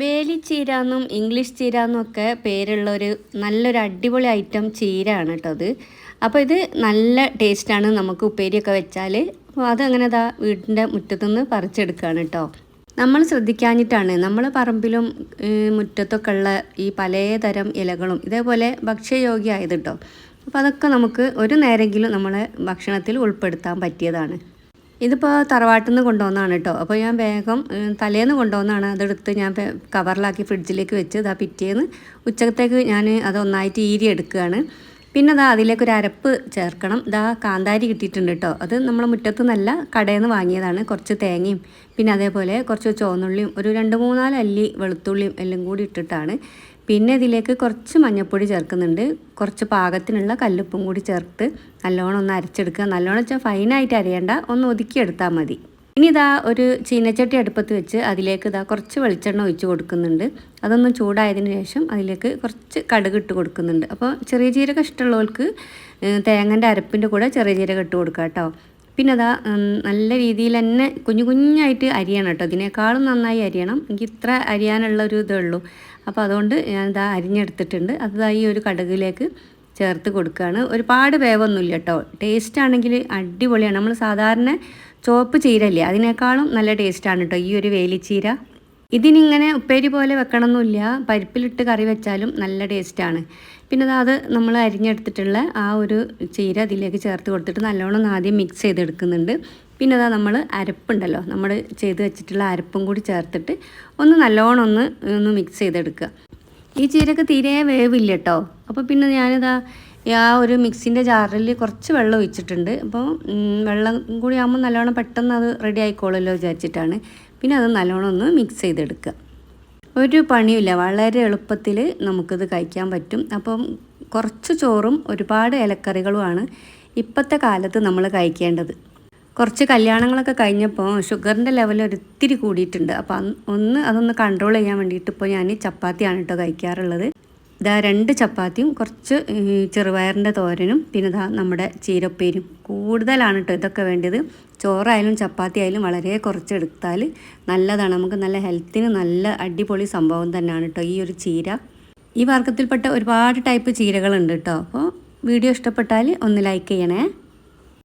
വേലിച്ചീര എന്നും ഇംഗ്ലീഷ് ചീര എന്നും ഒക്കെ പേരുള്ള ഒരു നല്ലൊരു അടിപൊളി ഐറ്റം ചീരയാണ് കേട്ടോ അത്. അപ്പോൾ ഇത് നല്ല ടേസ്റ്റാണ് നമുക്ക് ഉപ്പേരിയൊക്കെ വെച്ചാൽ അതങ്ങനെ ദാ വീടിന്റെ മുറ്റത്തുനിന്ന് പറിച്ചെടുക്കുകയാണ് കേട്ടോ നമ്മൾ ശ്രദ്ധിക്കാഞ്ഞിട്ടാണ് നമ്മൾ പറമ്പിലും മുറ്റത്തൊക്കെ ഉള്ള ഈ പലതരം ഇലകളും ഇതേപോലെ ഭക്ഷ്യയോഗ്യമായത് കേട്ടോ അപ്പോൾ അതൊക്കെ നമുക്ക് ഒരു നേരെങ്കിലും നമ്മളെ ഭക്ഷണത്തിൽ ഉൾപ്പെടുത്താൻ പറ്റിയതാണ്. ഇതിപ്പോൾ തറവാട്ടിൽ നിന്ന് കൊണ്ടുവന്നതാണ് കേട്ടോ. അപ്പോൾ ഞാൻ വേഗം തലേന്ന് കൊണ്ടുവന്നാണ് അതെടുത്ത് ഞാൻ കവറിലാക്കി ഫ്രിഡ്ജിലേക്ക് വെച്ച് ഇതാ പിറ്റേന്ന് ഉച്ചക്കത്തേക്ക് ഞാൻ അത് ഒന്നായിട്ട് ഈരി എടുക്കുകയാണ്. പിന്നെ ദാ അതിലേക്ക് ഒരു അരപ്പ് ചേർക്കണം. ദാ കാന്താരി കിട്ടിയിട്ടുണ്ട് കേട്ടോ അത് നമ്മൾ മുറ്റത്തു നിന്നല്ല കടയിൽ നിന്ന് വാങ്ങിയതാണ്. കുറച്ച് തേങ്ങയും പിന്നെ അതേപോലെ കുറച്ച് ചുവന്നുള്ളിയും ഒരു രണ്ട് മൂന്നാൽ അല്ലി വെളുത്തുള്ളിയും എല്ലാം കൂടി ഇട്ടിട്ടാണ്. പിന്നെ ഇതിലേക്ക് കുറച്ച് മഞ്ഞൾപ്പൊടി ചേർക്കുന്നുണ്ട്. കുറച്ച് പാകത്തിനുള്ള കല്ലുപ്പും കൂടി ചേർത്ത് നല്ലോണം ഒന്ന് അരച്ചെടുക്കുക. നല്ലോണം വെച്ചാൽ ഫൈനായിട്ട് അരയേണ്ട. ഒന്ന് ഒതുക്കിയെടുത്താൽ മതി. ഇനി ഇതാ ഒരു ചീനച്ചട്ടി അടുപ്പത്ത് വെച്ച് അതിലേക്ക് ഇതാ കുറച്ച് വെളിച്ചെണ്ണ ഒഴിച്ച് കൊടുക്കുന്നുണ്ട്. അതൊന്ന് ചൂടായതിന് ശേഷം അതിലേക്ക് കുറച്ച് കടുക് ഇട്ട് കൊടുക്കുന്നുണ്ട്. അപ്പോൾ ചെറിയ ജീരകം ഇഷ്ടമുള്ളവർക്ക് തേങ്ങന്റെ അരപ്പിന്റെ കൂടെ ചെറിയ ജീരകം ഇട്ട് കൊടുക്കുക കേട്ടോ. പിന്നെ അതാ നല്ല രീതിയിൽ തന്നെ കുഞ്ഞു കുഞ്ഞായിട്ട് അരിയണം കേട്ടോ. ഇതിനേക്കാളും നന്നായി അരിയണം. എനിക്ക് ഇത്ര അരിയാനുള്ള ഒരു ഇതേ ഉള്ളൂ. അപ്പോൾ അതുകൊണ്ട് ഞാൻ ഇതാ അരിഞ്ഞെടുത്തിട്ടുണ്ട്. അതാ ഈ ഒരു കടുകിലേക്ക് ചേർത്ത് കൊടുക്കുകയാണ് ഒരുപാട് വേവൊന്നുമില്ല കേട്ടോ. ടേസ്റ്റ് ആണെങ്കിൽ അടിപൊളിയാണ്. നമ്മൾ സാധാരണ ചുവപ്പ് ചീരല്ലേ അതിനേക്കാളും നല്ല ടേസ്റ്റാണ് കേട്ടോ ഈ ഒരു വേലിച്ചീര. ഇതിനിങ്ങനെ ഉപ്പേരി പോലെ വെക്കണമെന്നില്ല പരിപ്പിലിട്ട് കറി വെച്ചാലും നല്ല ടേസ്റ്റാണ് പിന്നെ അത് നമ്മൾ അരിഞ്ഞെടുത്തിട്ടുള്ള ആ ഒരു ചീര അതിലേക്ക് ചേർത്ത് കൊടുത്തിട്ട് നല്ലോണം ആദ്യം മിക്സ് ചെയ്തെടുക്കുന്നുണ്ട്. പിന്നെ അതാ നമ്മൾ അരപ്പുണ്ടല്ലോ നമ്മൾ ചെയ്ത് വെച്ചിട്ടുള്ള അരപ്പും കൂടി ചേർത്തിട്ട് ഒന്ന് നല്ലോണം ഒന്ന് ഒന്ന് മിക്സ് ചെയ്തെടുക്കുക. ഈ ചീരക്ക് തീരെ വേവില്ല കേട്ടോ അപ്പോൾ പിന്നെ ഞാനിതാ ആ ഒരു മിക്സിന്റെ ജാറിൽ കുറച്ച് വെള്ളം ഒഴിച്ചിട്ടുണ്ട്. അപ്പോൾ വെള്ളം കൂടി ആകുമ്പോൾ നല്ലോണം പെട്ടെന്ന് അത് റെഡി ആയിക്കോളുമല്ലോ വിചാരിച്ചിട്ടാണ്. പിന്നെ അത് നല്ലോണം ഒന്ന് മിക്സ് ചെയ്തെടുക്കുക. ഒരു പണിയില്ല വളരെ എളുപ്പത്തിൽ നമുക്കിത് കഴിക്കാൻ പറ്റും. അപ്പം കുറച്ച് ചോറും ഒരുപാട് ഇലക്കറികളുമാണ് ഇപ്പോഴത്തെ കാലത്ത് നമ്മൾ കഴിക്കേണ്ടത്. കുറച്ച് കല്യാണങ്ങളൊക്കെ കഴിഞ്ഞപ്പോൾ ഷുഗറിന്റെ ലെവൽ ഒരിത്തിരി കൂടിയിട്ടുണ്ട്. അപ്പോൾ ഒന്ന് അതൊന്ന് കൺട്രോൾ ചെയ്യാൻ വേണ്ടിയിട്ട് ഇപ്പോൾ ഞാൻ ചപ്പാത്തിയാണ് കേട്ടോ കഴിക്കാറുള്ളത്. ഇതാ രണ്ട് ചപ്പാത്തിയും കുറച്ച് ചെറുപയറിന്റെ തോരനും പിന്നെ ഇതാ നമ്മുടെ ചീരപ്പേരും. കൂടുതലാണ് കേട്ടോ ഇതൊക്കെ വേണ്ടത്. ചോറായാലും ചപ്പാത്തി ആയാലും വളരെ കുറച്ചെടുത്താൽ നല്ലതാണ്. നമുക്ക് നല്ല ഹെൽത്തിന് നല്ല അടിപൊളി സംഭവം തന്നെയാണ് കേട്ടോ ഈ ഒരു ചീര. ഈ വർഗത്തിൽപ്പെട്ട ഒരുപാട് ടൈപ്പ് ചീരകളുണ്ട് കേട്ടോ അപ്പോൾ വീഡിയോ ഇഷ്ടപ്പെട്ടാൽ ഒന്ന് ലൈക്ക് ചെയ്യണേ.